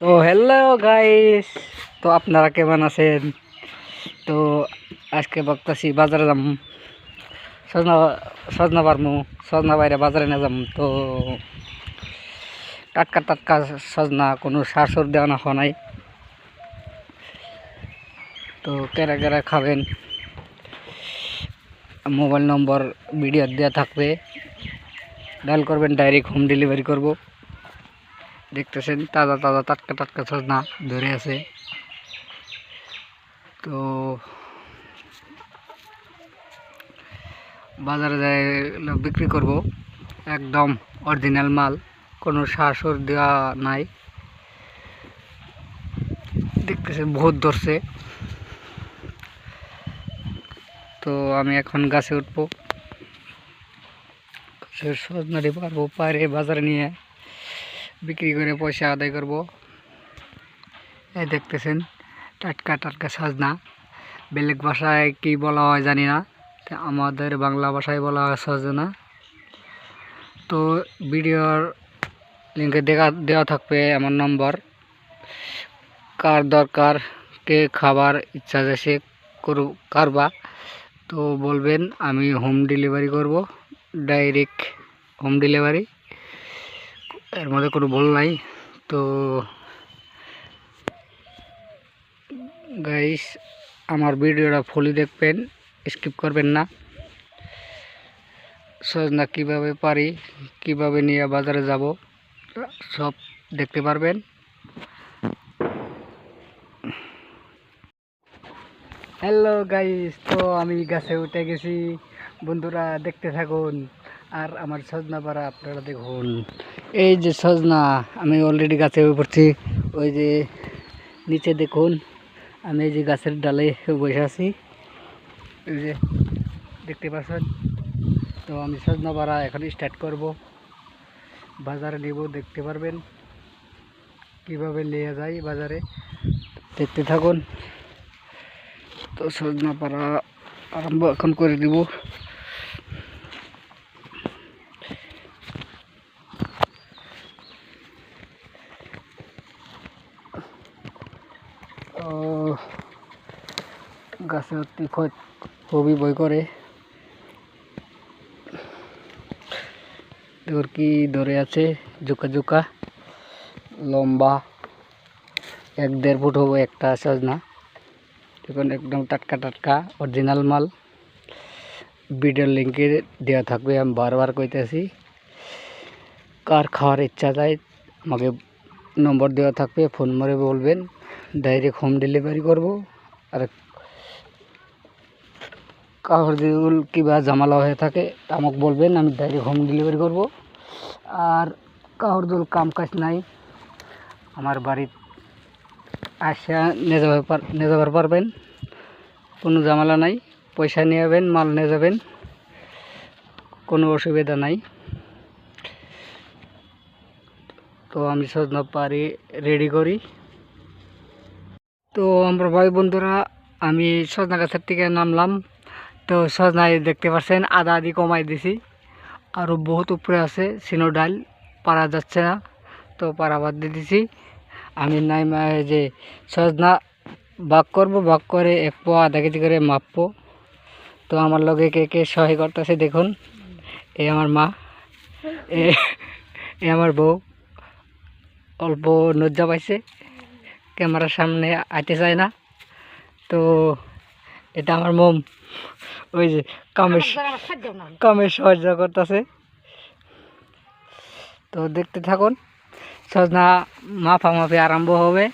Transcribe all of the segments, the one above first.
তো hello guys তো আপনারা কেমন আছেন? তো আজকে বক্তাছি বাজারে যাম। সজনা সজনা পারমু সজনা বাইরে বাজারে না যাম। তো টাটকা টাটকা সজনা কোনো সার সুর দেওয়া না নাই। তো কেরা কেরা খাবেন? মোবাইল নম্বর ভিডিও দেওয়া থাকবে। ডায়াল করবেন, ডাইরেক্ট হোম ডেলিভারি করব। দেখতেছেন, তাজা তাজা টাটকা টাটকা সজনা ধরে আছে। তো বাজারে যাই বিক্রি করব। একদম অরিজিনাল মাল, কোনো সার সুর দেওয়া নাই। দেখতেছেন, বহুত ধরছে। তো আমি এখন গাছে উঠবো। সজনাটি পারব পারে বাজারে নিয়ে। বিক্রি করে পয়সা আদায় করব। এই দেখতেছেন, টাটকা টাটকা সাজনা। বেলেগ ভাষায় কি বলা হয় জানি না আমাদের বাংলা ভাষায় বলা হয় সাজনা। তো ভিডিওর লিঙ্কে দেখা, দেওয়া থাকবে আমার নম্বর। কার দরকার, কে খাবার ইচ্ছা আছে কারবা। তো বলবেন, আমি হোম ডেলিভারি করব ডাইরেক্ট হোম ডেলিভারি এর মধ্যে কোনো ভুল নাই। তো গাইস আমার ভিডিওটা ফুলি দেখবেন স্কিপ করবেন না। সজনা কীভাবে পারি, কীভাবে নিয়ে বাজারে যাব, সব দেখতে পারবেন। হ্যালো গাইস তো আমি গাছে উঠে গেছি। বন্ধুরা, দেখতে থাকুন। আর আমার সজনা পাড়া আপনারা দেখুন। এই যে সজনা, আমি অলরেডি গাছে পড়ছি। ওই যে নিচে দেখুন, আমি এই যে গাছের ডালে বসে আছি। এই যে দেখতে পাচ্ছেন? তো আমি সজনা পাড়া এখন স্টার্ট করব। বাজারে নেব, দেখতে পারবেন। কীভাবে নিয়ে যাই বাজারে, দেখতে থাকুন। তো সজনা পাড়া আরম্ভ এখন করে দিব। গাছে অতি ক্ষয় খুবই ভয় করে। এবার কি ধরে আছে? জোকা জোকা, লম্বা, এক দেড় ফুট হবে, একটা সজনা দেখুন একদম টাটকা টাটকা অরিজিনাল মাল। ভিডিওর লিঙ্কে দেওয়া থাকবে, আমি বারবার কইতেছি। কার খাওয়ার ইচ্ছা যায়, আমাকে নম্বর দেওয়া থাকবে ফোন মারে বলবেন। ডাইরেক্ট হোম ডেলিভারি করব। আর কাগজ যেগুলো কিবা জামালা হয়ে থাকে আমাকে বলবেন, আমি ডাইরেক্ট হোম ডেলিভারি করব। আর কাগজ দুল কাম কাজ নাই, আমার বাড়ির আসা নিয়ে নিয়ে যাবার পারবেন। কোনো জামালা নাই, পয়সা নিয়ে যাবেন, মাল নিয়ে যাবেন, কোনো অসুবিধা নাই। তো আমি সজনা পারি রেডি করি। তো আমরা ভাই বন্ধুরা, আমি সজনা গাছের থেকে নামলাম। তো সজনায় দেখতে পাচ্ছেন আদা আদি কমাই দিছি। আরও বহুত উপরে আছে, সিনো ডাল, পারা যাচ্ছে না। তো পারা বাদ দিয়ে দিছি। আমি নাই মা- যে সজনা বাক করব বাক করে এক পোয়া আধা কেজি করে মাপবো। তো আমার লগে কে কে সহায় করতেছে দেখুন। এ আমার মা, এ আমার বউ। অল্প লজ্জা পাইছে। ক্যামেরার সামনে আইতে চায় না। তো এটা আমার মোম। ওই যে কামের কামের সাহায্য করতেছে। তো দেখতে থাকুন সজনা মাফা মাফি আরম্ভ হবে।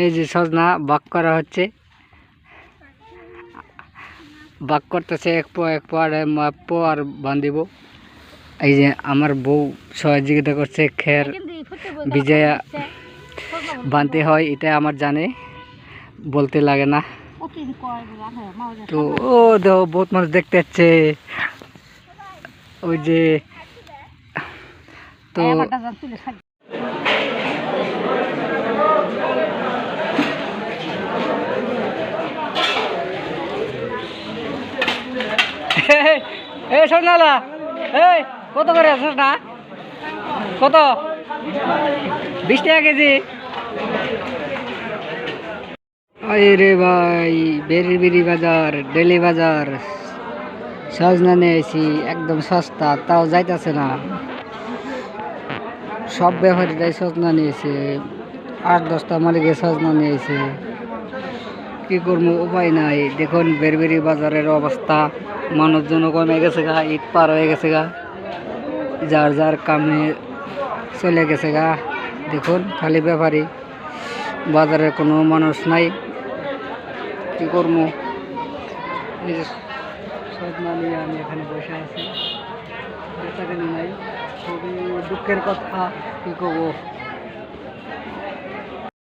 এই যে সজনা বাক করা হচ্ছে। বাক করতেছে এক পো এক পো আর মাপবো আর বান্ধিব। এই যে আমার বউ সহযোগিতা করছে খের বিজয়া বানতে হয়, এটা আমার জানে, বলতে লাগে না। তো, ও দেখো বহুত মানুষ দেখতে যাচ্ছে। ওই যে, তো এই, কত করে আছিস না? কত? বিশ টাকা কেজি। রে ভাই বেরি বেরি বাজার, ডেলি বাজার। সজনা নিয়েছি, একদম সস্তা, তাও যাইতাছে না। সব ব্যাপারীরাই সজনা নিয়েছে। আট, দশটা মালিকের সজনা নিয়েছে। কি করব, উপায় নাই। দেখুন বেরবেরি বাজারের অবস্থা। মানুষজন কমে গেছে গা ঈদ পার হয়ে গেছে গা। যার যার কামে চলে গেছে গা। দেখুন, খালি ব্যাপারী। বাজারে কোনো মানুষ নাই। কি করব? এই যে সজনা নিয়ে আমি এখানে বসে আছি। নাই। খুবই দুঃখের কথা। কি করব?